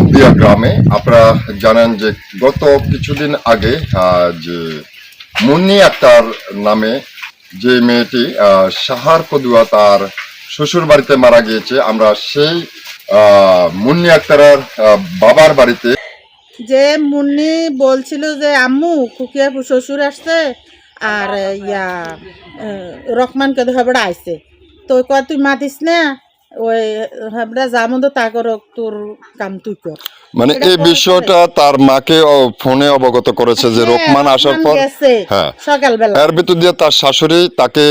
কুতুবদিয়া গ্রামে আপনারা জানেন যে গত কিছুদিন আগে যে মুন্নি আক্তার নামে যে মেয়েটি সাহার কদুয়া তার শ্বশুর বাড়িতে মারা গিয়েছে, আমরা সেই মুন্নি আক্তারের বাবার বাড়িতে যে মুন্নি বলছিল যে, আম্মু, খুকিয়া শ্বশুর আসছে আর ইয়া রহমানকে তো আইছে তো কয়, তুই মাতিস না? ওই হেবড়া যা মতো তা কর তোর কাম তুই কর। মানে এই বিষয়টা তার মাকে ফোনে অবগত করেছে যে হ্যাঁ, আসার পর হ্যাঁ। সকালবেলা। এর ভিতর দিয়ে তার শাশুড়ি তাকে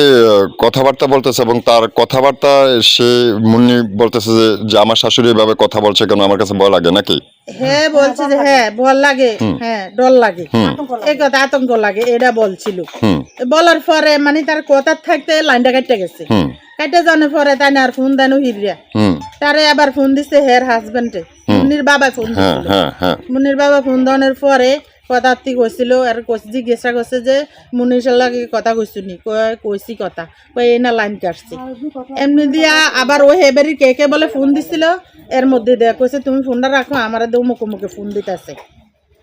কথাবার্তা বলতেছে এবং তার কথাবার্তা সে মুন্নি বলতেছে যে যে আমার শাশুড়ি এভাবে কথা বলছে কেন? আমার কাছে ভয় লাগে নাকি? হ্যাঁ বলছে যে হ্যাঁ ভয় লাগে। হ্যাঁ ডর লাগে। এই কথা আতঙ্ক লাগে এটা বলছিল। বলার পরে মানে তার কথা থাকতে লাইনটা কেটে গেছে। কেটে জানার পরে তাই আর ফোন দেন হিরিয়া তারে আবার ফোন দিছে হের হাজবেন্ডে মুন্নির বাবা ফোন হ্যাঁ হ্যাঁ হ্যাঁ। মুন্নির বাবা ফোন দেওয়ার পরে কথা তুই কইছিল আর কইছি জিজ্ঞাসা করছে যে মুন্নির লাগে কথা কইছি নি? কয় কইছি কথা। কই এই না লাইন কাটছি। এমনি দিয়া আবার ওই হেবেরি কে কে বলে ফোন দিছিল এর মধ্যে দেয়া কইছে তুমি ফোনটা রাখো আমার দেও মুখে মুখে ফোন দিতেছে।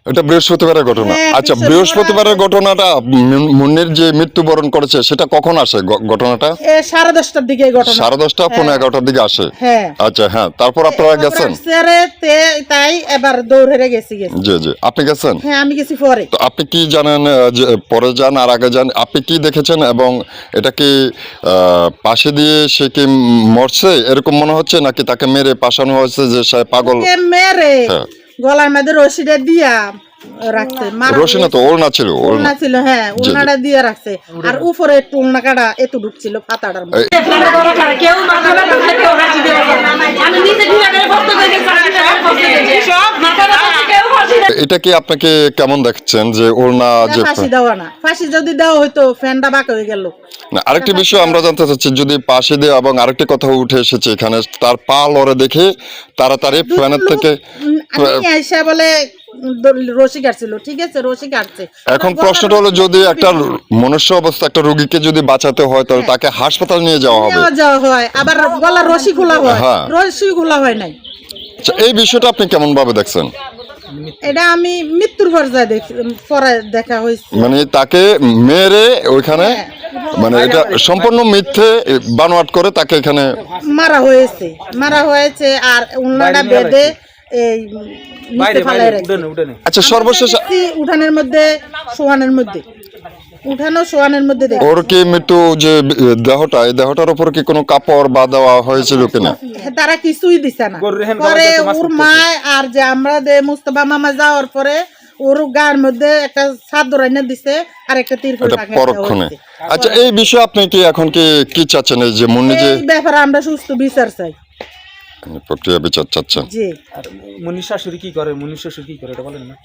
এটা বৃহস্পতিবারের ঘটনা। হ্যাঁ, আচ্ছা বৃহস্পতিবারের ঘটনাটা মুন- মুন্নির যে মৃত্যুবরণ করেছে সেটা কখন আসে ঘটনাটা? সাড়ে দশটার দিকে ঘটনা। সাড়ে দশটা পনেরো এগারোটার দিকে আসে। হ্যাঁ। আচ্ছা হ্যাঁ তারপর আপনারা গেছেন? তাই এবার দৌড় গেছি জি জি আপনি গেছেন? হ্যাঁ আমি গেছি পরে। তো আপনি কি জানেন যে পরে যান আর আগে যান আপনি কি দেখেছেন এবং এটা কি পাশে দিয়ে সে কি মরছে? এরকম মনে হচ্ছে নাকি তাকে মেরে পাশানো হয়েছে যে সে পাগল? মেরে। হ্যাঁ। গলার মধ্যে রশিটা দিয়া রাখছে রশি না তো ওড়না ছিল ওড়না। ছিল হ্যাঁ ওলনাটা দিয়ে রাখছে। আর উপরে একটু ওলনা কাটা এত ঢুকছিল পাতাটার মধ্যে এটা কি আপনাকে কেমন দেখছেন যে ওড়না যে ফাঁসি দেওয়া না। ফাঁসি যদি দেওয়া হইতো ফ্যানটা বাঁকা হয়ে গেল। না আরেকটি বিষয় আমরা জানতে চাচ্ছি যদি পাশে দিয়ে এবং আরেকটি কথা উঠে এসেছে এখানে তার পা লড়ে দেখে তাড়াতাড়ি ফ্যানের থেকে আইসা বলে রশি কাটছিল ঠিক আছে রশি কাটছে এখন প্রশ্নটা হলো যদি একটা মনুষ্য অবস্থা একটা রোগীকে যদি বাঁচাতে হয় তাহলে তাকে হাসপাতাল নিয়ে যাওয়া হবে। যাওয়া হয়। আবার গলার রশি খোলা হয়। হ্যাঁ। রশি খোলা হয় নাই। আচ্ছা এই বিষয়টা আপনি কেমন ভাবে দেখছেন? এটা আমি মৃত্যুর পর্যায়ে দেখি পরে দেখা হয়েছে। মানে তাকে মেরে ওইখানে মানে এটা সম্পূর্ণ মিথ্যে বানোয়াট করে তাকে এখানে মারা হয়েছে। মারা হয়েছে আর উন্নাটা বেঁধে এই আচ্ছা সর্বশেষ উঠানের মধ্যে সোহানের মধ্যে। উঠানো সোয়ানের মধ্যে দেখি ওর কি মৃত্যু যে দেহটা এই দেহটার উপর কি কোনো কাপড় বা দেওয়া হয়েছিল কিনা? তারা কিছুই দিছে না। পরে ওর মা আর যে আমরা দে মুস্তফা মামা যাওয়ার পরে ওর গার মধ্যে একটা চাদর এনে দিছে আর একটা তিরপল পরক্ষণে। আচ্ছা এই বিষয়ে আপনি কি এখন কি কি চাচ্ছেন? এই যে মুন্নি যে ব্যাপারে আমরা সুস্থ বিচার চাই। প্রক্রিয়া বিচার চাচ্ছেন। জি। আর মনীষ শাশুড়ি কি করে? মনীষ শ্বশুর কি করে? এটা বলেন না।